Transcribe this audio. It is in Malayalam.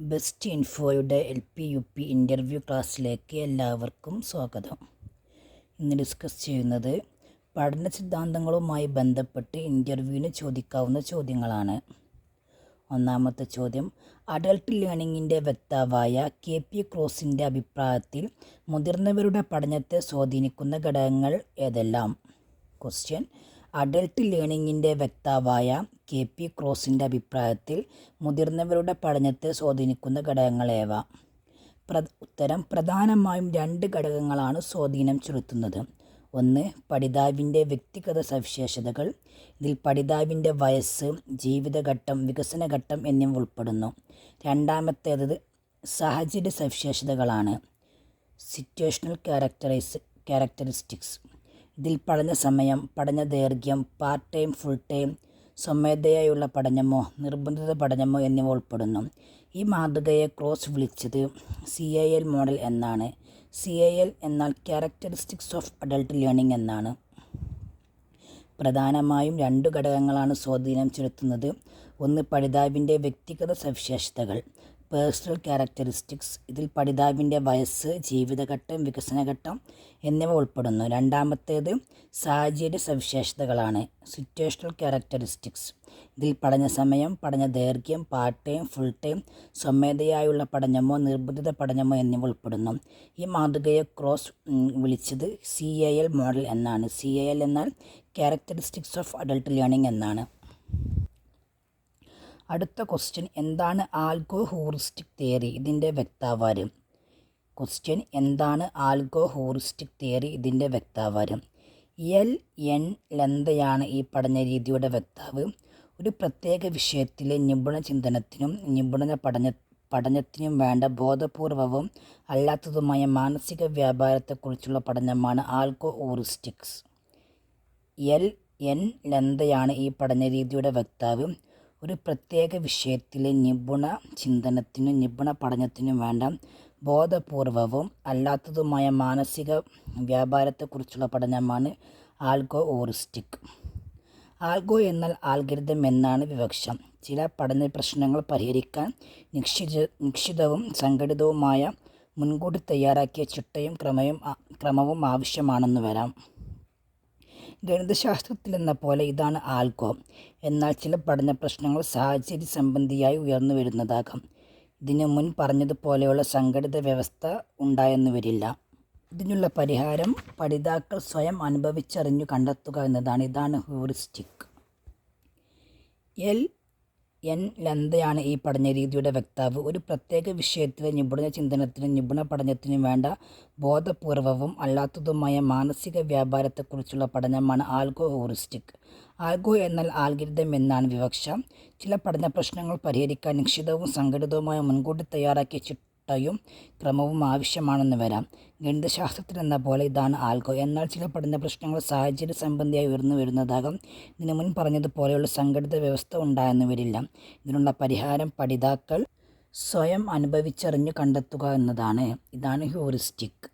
Best ഇൻഫോയുടെ L P U P interview ക്ലാസ്സിലേക്ക് എല്ലാവർക്കും സ്വാഗതം. ഇന്ന് ഡിസ്കസ് ചെയ്യുന്നത് പഠന സിദ്ധാന്തങ്ങളുമായി ബന്ധപ്പെട്ട് ഇന്റർവ്യൂവിന് ചോദിക്കാവുന്ന ചോദ്യങ്ങളാണ്. ഒന്നാമത്തെ ചോദ്യം അഡൾട്ട് ലേണിങ്ങിന്റെ വക്താവായ കെ പി ക്രോസിന്റെ അഭിപ്രായത്തിൽ മുതിർന്നവരുടെ പഠനത്തെ സ്വാധീനിക്കുന്ന ഘടകങ്ങൾ ഏതെല്ലാം? ക്വസ്റ്റ്യൻ അഡൾട്ട് ലേണിങ്ങിന്റെ വക്താവായ കെ പി ക്രോസിന്റെ അഭിപ്രായത്തിൽ മുതിർന്നവരുടെ പഠനത്തെ സ്വാധീനിക്കുന്ന ഘടകങ്ങളേവ. പ്ര ഉത്തരം പ്രധാനമായും രണ്ട് ഘടകങ്ങളാണ് സ്വാധീനം ചെലുത്തുന്നത്. ഒന്ന് പഠിതാവിന്റെ വ്യക്തിഗത സവിശേഷതകൾ. ഇതിൽ പഠിതാവിന്റെ വയസ്സ് ജീവിതഘട്ടം വികസനഘട്ടം എന്നിവ ഉൾപ്പെടുന്നു. രണ്ടാമത്തേത് സാഹചര്യ സവിശേഷതകളാണ്. Situational characterise characteristics. ഇതിൽ പഠന സമയം പഠന ദൈർഘ്യം പാർട്ട് ടൈം ഫുൾ ടൈം സ്വമേധയായുള്ള പഠനമോ നിർബന്ധിത പഠനമോ എന്നിവ ഉൾപ്പെടുന്നു. ഈ മാതൃകയെ ക്രോസ് വിളിച്ചത് സി ഐ എൽ മോഡൽ എന്നാണ്. സി ഐ എൽ എന്നാൽ ക്യാരക്ടറിസ്റ്റിക്സ് ഓഫ് അഡൾട്ട് ലേണിംഗ് എന്നാണ്. പ്രധാനമായും രണ്ട് ഘടകങ്ങളാണ് സ്വാധീനം ചെലുത്തുന്നത്. ഒന്ന് പഠിതാവിന്റെ വ്യക്തിഗത സവിശേഷതകൾ പേഴ്സണൽ ക്യാരക്ടറിസ്റ്റിക്സ് ഇതിൽ പഠിതാവിന്റെ വയസ്സ് ജീവിതഘട്ടം വികസനഘട്ടം എന്നിവ ഉൾപ്പെടുന്നു. രണ്ടാമത്തേത് സാഹചര്യ സവിശേഷതകളാണ്. സിറ്റുവേഷണൽ ക്യാരക്ടറിസ്റ്റിക്സ് ഇതിൽ പഠന സമയം പഠന ദൈർഘ്യം പാർട്ട് ടൈം ഫുൾ ടൈം സ്വമേധയായുള്ള പഠനമോ നിർബന്ധിത പഠനമോ എന്നിവ ഉൾപ്പെടുന്നു. ഈ മാതൃകയെ ക്രോസ് വിളിച്ചത് സി എ എൽ മോഡൽ എന്നാണ്. സി എ എൽ എന്നാൽ ക്യാരക്ടറിസ്റ്റിക്സ് ഓഫ് അഡൾട്ട് ലേണിംഗ് എന്നാണ്. അടുത്ത ക്വസ്റ്റ്യൻ എന്താണ് ആൽഗോ ഹൂറിസ്റ്റിക് തിയറി ഇതിന്റെ വ്യക്താവാരം. ക്വസ്റ്റ്യൻ എന്താണ് ആൽഗോ ഹൂറിസ്റ്റിക് തിയറി ഇതിന്റെ വ്യക്താവാരം. എൽ എൻ ലെന്തയാണ് ഈ പഠന രീതിയുടെ വ്യക്താവ്. ഒരു പ്രത്യേക വിഷയത്തിലെ നിപുണ ചിന്തനത്തിനും നിപുണ പഠന പഠനത്തിനും വേണ്ട ബോധപൂർവവും അല്ലാത്തതുമായ മാനസിക വ്യാപാരത്തെക്കുറിച്ചുള്ള പഠനമാണ് ഹൂറിസ്റ്റിക്സ് എൽ എൻ ലെന്തയാണ് ഈ പഠന രീതിയുടെ വ്യക്താവ്. ഒരു പ്രത്യേക വിഷയത്തിലെ നിപുണ ചിന്തനത്തിനും നിപുണ പഠനത്തിനും വേണ്ട ബോധപൂർവവും അല്ലാത്തതുമായ മാനസിക വ്യാപാരത്തെക്കുറിച്ചുള്ള പഠനമാണ് ആൽഗോ ഓറിസ്റ്റിക് ആൽഗോ എന്നാൽ ആൽഗരിതം എന്നാണ് വിവക്ഷം. ചില പഠന പ്രശ്നങ്ങൾ പരിഹരിക്കാൻ നിശ്ചിത നിക്ഷിതവും സംഘടിതവുമായ മുൻകൂട്ടി തയ്യാറാക്കിയ ചിട്ടയും ക്രമയും ക്രമവും ആവശ്യമാണെന്ന് വരാം. ഗണിതശാസ്ത്രത്തിലെന്ന പോലെ ഇതാണ് ആൽഗോ എന്നാൽ ചില പഠന പ്രശ്നങ്ങൾ സാഹചര്യ സംബന്ധിയായി ഉയർന്നു വരുന്നതാകാം. ഇതിനു മുൻ പറഞ്ഞതുപോലെയുള്ള സംഘടിത വ്യവസ്ഥ ഉണ്ടായെന്ന് വരില്ല. ഇതിനുള്ള പരിഹാരം പഠിതാക്കൾ സ്വയം അനുഭവിച്ചറിഞ്ഞു കണ്ടെത്തുക എന്നതാണ്. ഇതാണ് ഹ്യൂറിസ്റ്റിക്. എൽ എൻ ലന്തയാണ് ഈ പഠന രീതിയുടെ വക്താവ് ഒരു പ്രത്യേക വിഷയത്തിലെ നിപുണ ചിന്തനത്തിനും നിപുണ പഠനത്തിനും വേണ്ട ബോധപൂർവവും അല്ലാത്തതുമായ മാനസിക വ്യാപാരത്തെക്കുറിച്ചുള്ള പഠനമാണ് ആൽഗോ ഹോറിസ്റ്റിക് ആൽഗോ എന്നാൽ ആൽഗിരിതം എന്നാണ് വിവക്ഷ. ചില പഠന പ്രശ്നങ്ങൾ പരിഹരിക്കാൻ നിശ്ചിതവും സംഘടിതവുമായ മുൻകൂട്ടി തയ്യാറാക്കിയ ചിട്ടയും ക്രമവും ആവശ്യമാണെന്ന് വരാം. ഗണിതശാസ്ത്രത്തിൽ എന്ന പോലെ ഇതാണ് ആൽഗോ. എന്നാൽ ചില പഠന പ്രശ്നങ്ങൾ സാഹചര്യ സംബന്ധിയായി ഉയർന്നു വരുന്നതാകാം. ഇതിനു മുൻ പറഞ്ഞതുപോലെയുള്ള സംഘടിത വ്യവസ്ഥ ഉണ്ടായെന്ന് വരില്ല. ഇതിനുള്ള പരിഹാരം പഠിതാക്കൾ സ്വയം അനുഭവിച്ചറിഞ്ഞു കണ്ടെത്തുക എന്നതാണ്. ഇതാണ് ഹ്യൂറിസ്റ്റിക്.